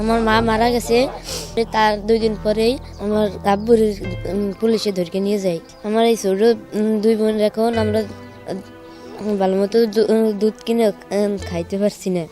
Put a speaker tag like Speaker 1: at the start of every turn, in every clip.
Speaker 1: আমার মা মারা গেছে। তার দুই দিন পরেই আমার আব্বুর পুলিশে ধরকে নিয়ে যায়। আমার এই ছোট দুই বোন এখন আমরা ভালো মতো দুধ কিনে খাইতে পারছি না।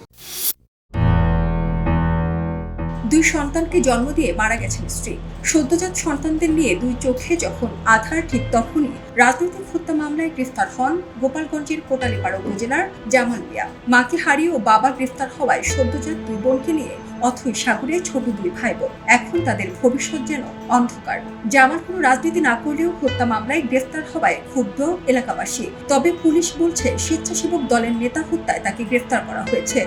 Speaker 2: দুই সন্তানকে জন্ম দিয়ে মারা গেছেন স্ত্রী। সদ্যজাত সন্তানদের নিয়ে দুই চোখে যখন আধার, ঠিক তখনই রাজনৈতিক হত্যা মামলায় গ্রেফতার হন গোপালগঞ্জের কোটালীপাড়া উপজেলার জামাল মিয়া মাকে হারিয়ে ও বাবা গ্রেফতার হওয়ায় সদ্যজাত দুই বোনকে নিয়ে অথই সাগরে ছোট দুই ভাই বোন এখন তাদের ভবিষ্যৎ যেন অন্ধকার। জামাল কোনো রাজনীতি না করলেও হত্যা মামলায় গ্রেফতার হওয়ায় ক্ষুব্ধ এলাকাবাসী। তবে পুলিশ বলছে, স্বেচ্ছাসেবক দলের নেতা হত্যায় তাকে গ্রেফতার করা হয়েছে।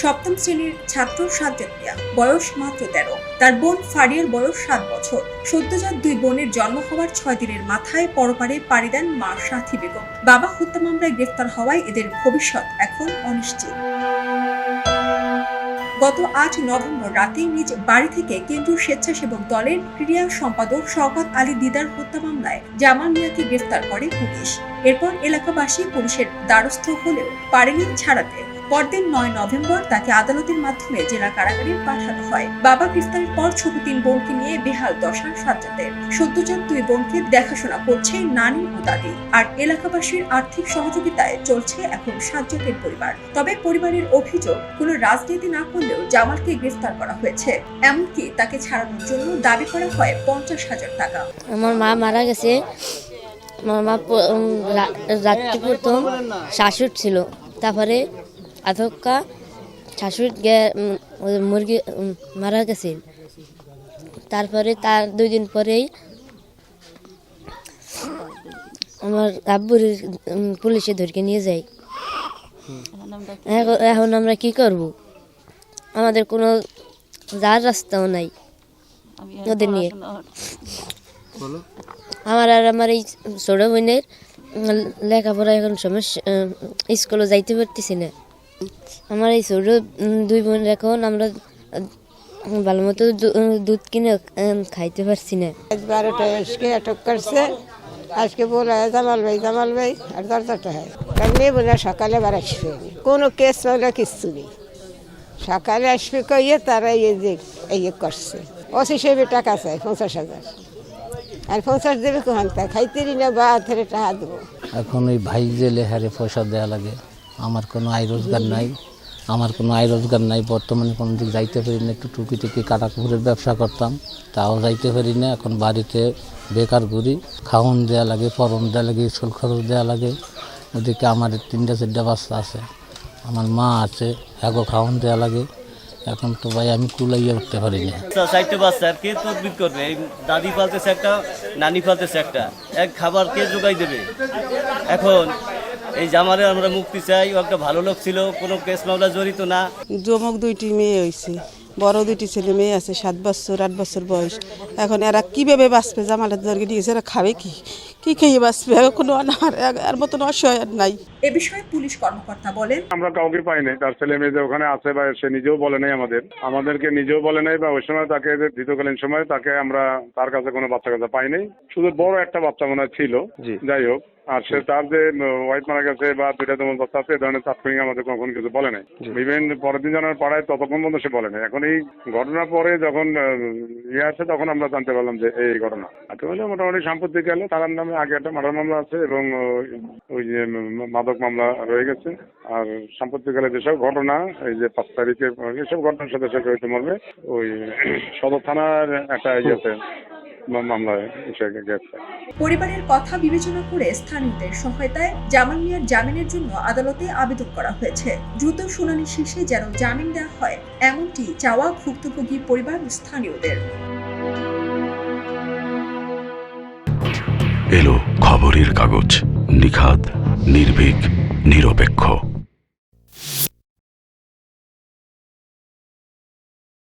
Speaker 2: সপ্তম শ্রেণির ছাত্র সাজ্জাদ মিয়া, বয়স মাত্র তেরো। তার বোন ফারিয়ার বয়স সাত বছর। সদ্যজাত দুই বোনের জন্ম হওয়ার ছয় দিনের মাথায় পরপারে পাড়ি দেন মা সাথী বেগম। বাবা হত্যা মামলায় গ্রেফতার হওয়ায় এদের ভবিষ্যৎ এখন অনিশ্চিত। গত আট নভেম্বর রাতে নিজ বাড়ি থেকে কেন্দ্রীয় স্বেচ্ছাসেবক দলের ক্রীড়া সম্পাদক শওকত আলী দিদার হত্যা মামলায় জামাল মিয়াকে গ্রেফতার করে পুলিশ। এরপর এলাকাবাসী পুলিশের দ্বারস্থ হলেও পারেনি ছাড়াতে। পরদিন নয় নভেম্বর তাকে আদালতের মাধ্যমে জেলা কারাগারে পাঠানো হয়। বাবা গ্রেফতারের পর ছোট তিন বোনকে নিয়ে বেহাল দশা সাজ্জাদের সদ্যজাত দুই বোনকে দেখাশোনা করছে নানি ও দাদি। আর এলাকাবাসীর আর্থিক সহযোগিতায় চলছে এখন সাজ্জাদের পরিবার। তবে পরিবারের অভিযোগ, কোনো রাজনীতি না করলেও জামালকে গ্রেফতার করা হয়েছে। এমনকি তাকে ছাড়ানোর জন্য দাবি করা হয় পঞ্চাশ হাজার টাকা।
Speaker 1: আমার মা মারা গেছে। আমার মা রাত্রে প্রথম শাশুট ছিল। তারপরে আধক্কা শাশুড়ি গে- মুরগি মারা গেছে তারপরে তার দুই দিন পরেই আমার আব্বুর পুলিশে ধরকে নিয়ে যায়। এখন- এখন আমরা কি করব? আমাদের কোনো যার রাস্তাও নাই। ওদের নিয়ে। আমার আর আমার এই ছোট বোনের লেখাপড়া এখন সমস্যা স্কুলে যাইতে পারতেছি না। আমার এই ছোট দুই বোন এখন আমরা ভালো মতো দু- দুধ কিনে খাইতে পারছি না।
Speaker 3: আজ বারোটায় আজকে আটক করছে। আজকে বলে জামাল ভাই জামাল ভাই আর দরজাটা হয়। কালকে বলে সকালে বার আসবে কোনো কেস হলে কিচ্ছু নেই। সকালে আসবে কইয়ে তারা এই যে এই করছে। অশি হিসেবে টাকা চাই পঞ্চাশ হাজার। আর পঞ্চাশ দেবে কোহান তা? খাইতেরি না বা হাতের টাকা দেবো।
Speaker 4: এখন ওই ভাই জেলে হারে পয়সা দেওয়া লাগে আমার কোনো আয় রোজগার নাই। আমার কোনো আয় রোজগার নাই। বর্তমানে কোনো দিক যাইতে পারি না। একটু টুকি টুকি কাটা কুকুরের ব্যবসা করতাম। তাও যাইতে পারি না। এখন বাড়িতে বেকার ঘুরি খাওয়ন দেওয়া লাগে পরন দেওয়া লাগে, স্কুল খরচ দেওয়া লাগে। ওদিকে আমার তিনটা চারটা বাচ্চা আছে। আমার মা আছে এগো খাওয়ন দেওয়া লাগে। এখন তো ভাই আমি কুলাইয়ে উঠতে পারি না।
Speaker 5: চারটে বাচ্চা কে তদবির করবে? এই দাদি পালতেছে একটা, নানি পালতেছে একটা। এক খাবার কে যোগাই দেবে? এখন এই জামারে আমরা মুক্তি চাই ও একটা ভালো লোক ছিল কোনো কেস মামলা জড়িত না।
Speaker 6: যমক দুইটি মেয়ে হয়েছে বড় দুইটি ছেলে মেয়ে আছে সাত বছর আট বছর বয়স। এখন এরা কীভাবে বাঁচবে জামালের দরকে নিয়েছে এরা খাবে কি? কি খেয়ে বাঁচবে? কোনো এর মতন অসহায় আর নাই।
Speaker 2: এ বিষয়ে পুলিশ কর্মকর্তা বলেন
Speaker 7: আমরা কাউকে পাই নাই তার ছেলে মেয়ে যে ওখানে আছে বা সে নিজেও বলে নাই আমাদের। আমাদেরকে নিজেও বলে নাই বা ওই সময় তাকে যে ধৃতকালীন সময় তাকে আমরা তার কাছে কোনো বাচ্চা কাছে পাই নাই। শুধু বড় একটা বাচ্চা মনে হয় ছিল। যাই হোক আর সে তার যে ওয়াইফ মারা গেছে বা দুইটা তোমার বাচ্চা আছে এ ধরনের তাৎক্ষণিক আমাদের কখন কিছু বলে নাই। ইভেন পরের দিন জানার পাড়ায় ততক্ষণ পর্যন্ত সে বলে নাই। এখন এই ঘটনার পরে যখন ইয়ে আছে তখন আমরা জানতে পারলাম যে এই ঘটনা। আর হলে মোটামুটি সাম্প্রতিক গেলে তার নামে আগে একটা মার্ডার মামলা আছে এবং ওই- যে মাদক মামলা রয়ে গেছে। আর সাম্প্রতিককালে যেসব ঘটনা এই যে পাঁচ তারিখে এসব ঘটনার সাথে সাথে পারবে ওই সদর থানার একটা ইয়ে আছে। মামলায়
Speaker 2: পরিবারের কথা বিবেচনা করে স্থানীয়দের সহায়তায় জামাল মিয়ার জামিনের জন্য আদালতে আবেদন করা হয়েছে। দ্রুত শুনানি শেষে যেন জামিন দেওয়া হয় এমনটি চাওয়া ভুক্তভোগী পরিবার স্থানীয়দের।
Speaker 8: এলো খবরের কাগজ নিখাদ নির্ভীক নিরপেক্ষ।